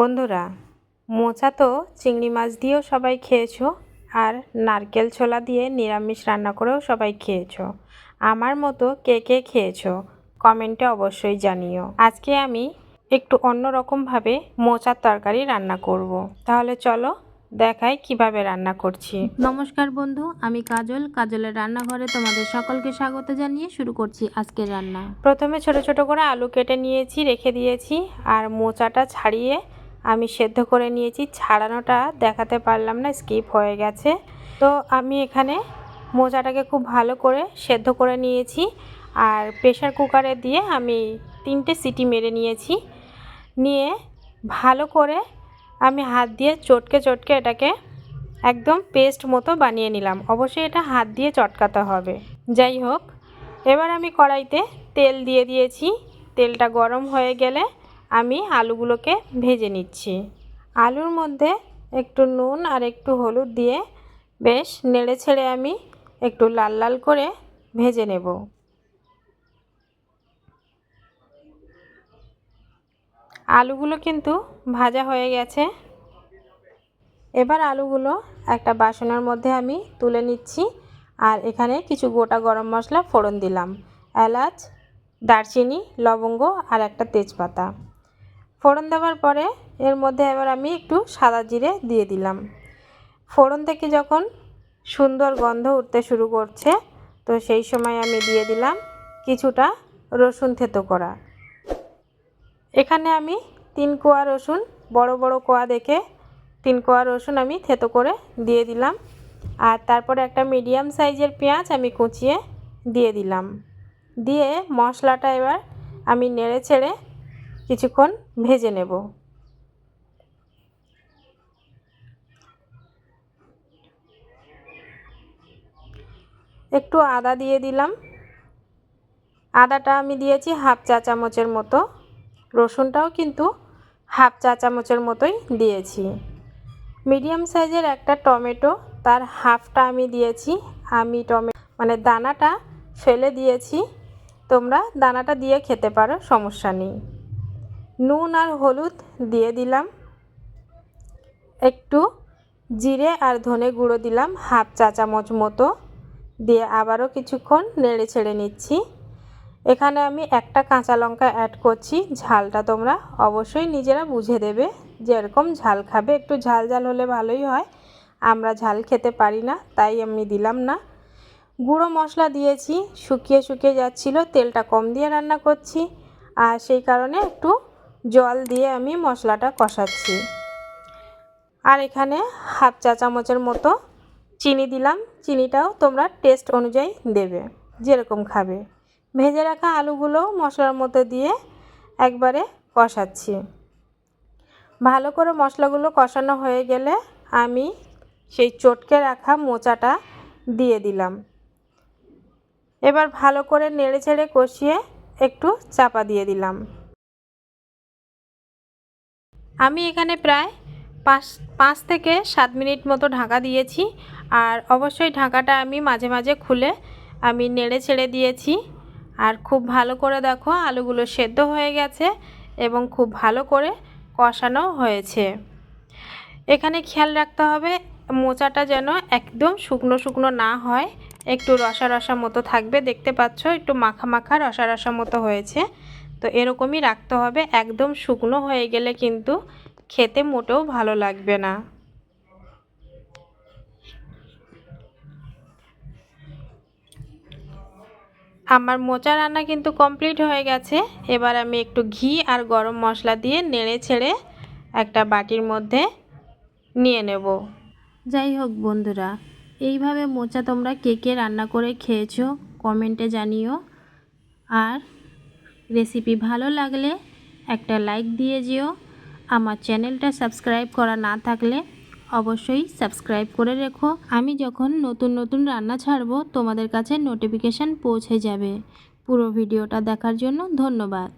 বন্ধুরা মোচা তো চিংড়ি মাছ দিয়েও সবাই খেয়েছো আর নারকেল ছোলা দিয়ে নিরামিষ রান্না করেও সবাই খেয়েছো। আমার মতো কে কে খেয়েছো? কমেন্টে অবশ্যই জানিও। আজকে আমি একটু অন্যরকমভাবে মোচার তরকারি রান্না করব। তাহলে চলো দেখাই কীভাবে রান্না করছি। নমস্কার বন্ধু আমি কাজল। কাজলের রান্নাঘরে তোমাদের সকলকে স্বাগত জানিয়ে শুরু করছি আজকের রান্না। প্রথমে ছোট ছোট করে আলু কেটে নিয়েছি রেখে দিয়েছি আর মোচাটা ছাড়িয়ে আমি সেদ্ধ করে নিয়েছি, ছাড়ানোটা দেখাতে পারলাম না, স্কিপ হয়ে গেছে। তো আমি এখানে মোজাটাকে খুব ভালো করে সেদ্ধ করে নিয়েছি আর প্রেশার কুকারে দিয়ে আমি তিনটে সিটি মেরে নিয়েছি। নিয়ে ভালো করে আমি হাত দিয়ে চটকে চটকে এটাকে একদম পেস্ট মতো বানিয়ে নিলাম। অবশ্যই এটা হাত দিয়ে চটকাতে হবে। যাই হোক, এবার আমি কড়াইতে তেল দিয়ে দিয়েছি। তেলটা গরম হয়ে গেলে আমি আলুগুলোকে ভেজে নিচ্ছি। আলুর মধ্যে একটু নুন আর একটু হলুদ দিয়ে বেশ নেড়ে ছেড়ে আমি একটু লাল লাল করে ভেজে নেব। আলুগুলো কিন্তু ভাজা হয়ে গেছে। এবার আলুগুলো একটা বাসনের মধ্যে আমি তুলে নিচ্ছি আর এখানে কিছু গোটা গরম মশলা ফোড়ন দিলাম। এলাচ, দারচিনি, লবঙ্গ আর একটা তেজপাতা। ফোড়ন দেওয়ার পরে এর মধ্যে এবার আমি একটু সাদা জিরে দিয়ে দিলাম। ফোড়ন থেকে যখন সুন্দর গন্ধ উঠতে শুরু করছে, তো সেই সময় আমি দিয়ে দিলাম কিছুটা রসুন থেতো করা। এখানে আমি তিন কোয়া রসুন, বড় বড় কোয়া দেখে তিন কোয়া রসুন আমি থেতো করে দিয়ে দিলাম। আর তারপরে একটা মিডিয়াম সাইজের পেঁয়াজ আমি কুচিয়ে দিয়ে দিলাম। দিয়ে মশলাটা এবার আমি নেড়ে ছেড়ে কিছুক্ষণ ভেজে নেব। একটু আদা দিয়ে দিলাম। আদাটা আমি দিয়েছি হাফ চা চামচের মতো। রসুনটাও কিন্তু হাফ চা চামচের মতোই দিয়েছি। মিডিয়াম সাইজের একটা টমেটো, তার হাফটা আমি দিয়েছি। আমি টমে মানে দানাটা ফেলে দিয়েছি। তোমরা দানাটা দিয়ে খেতে পারো, সমস্যা নেই। নুন আর হলুদ দিয়ে দিলাম। একটু জিরে আর ধনে গুঁড়ো দিলাম, হাফ চা চামচ মতো। দিয়ে আবারও কিছুক্ষণ নেড়ে ছেড়ে নিচ্ছি। এখানে আমি একটা কাঁচা লঙ্কা অ্যাড করছি, ঝালটা তোমরা অবশ্যই নিজেরা বুঝে দেবে যেরকম ঝাল খাবে। একটু ঝাল ঝাল হলে ভালোই হয়, আমরা ঝাল খেতে পারি না, তাই আমি দিলাম না। গুঁড়ো মশলা দিয়েছি, শুকিয়ে শুকিয়ে যাচ্ছিল, তেলটা কম দিয়ে রান্না করছি। আর সেই কারণে একটু জল দিয়ে আমি মশলাটা কষাচ্ছি। আর এখানে হাফ চা চামচের মতো চিনি দিলাম। চিনিটাও তোমরা টেস্ট অনুযায়ী দেবে, যেরকম খাবে। ভেজে রাখা আলুগুলো মশলার মধ্যে দিয়ে একবারে কষাচ্ছি। ভালো করে মশলাগুলো কষানো হয়ে গেলে আমি সেই চটকে রাখা মোচাটা দিয়ে দিলাম। এবার ভালো করে নেড়ে ছেড়ে কষিয়ে একটু চাপা দিয়ে দিলাম। আমি এখানে প্রায় পাঁচ পাঁচ থেকে সাত মিনিট মতো ঢাকা দিয়েছি। আর অবশ্যই ঢাকাটা আমি মাঝে মাঝে খুলে আমি নেড়ে ছেড়ে দিয়েছি। আর খুব ভালো করে দেখো আলুগুলো সেদ্ধ হয়ে গেছে এবং খুব ভালো করে কষানো হয়েছে। এখানে খেয়াল রাখতে হবে মোচাটা যেন একদম শুকনো শুকনো না হয়। একটু রসা রসা মতো থাকবে, দেখতে পাচ্ছ? একটু মাখা মাখা রসা রসা মতো হয়েছে। তো এরকমই রাখতে হবে। একদম শুকনো হয়ে গেলে কিন্তু খেতে মোটেও ভালো লাগবে না। আমার মোচা রান্না কিন্তু কমপ্লিট হয়ে গেছে। এবার আমি একটু ঘি আর গরম মশলা দিয়ে নেড়ে ছেড়ে একটা বাটির মধ্যে নিয়ে নেব। যাই হোক বন্ধুরা, এইভাবে মোচা তোমরা কে কে রান্না করে খেয়েছো কমেন্টে জানিও। আর রেসিপি ভালো লাগলে একটা লাইক দিয়ে যেও। আমার চ্যানেলটা সাবস্ক্রাইব করা না থাকলে অবশ্যই সাবস্ক্রাইব করে রেখো। আমি যখন নতুন নতুন রান্না ছাড়বো, তোমাদের কাছে নোটিফিকেশান পৌঁছে যাবে। পুরো ভিডিওটা দেখার জন্য ধন্যবাদ।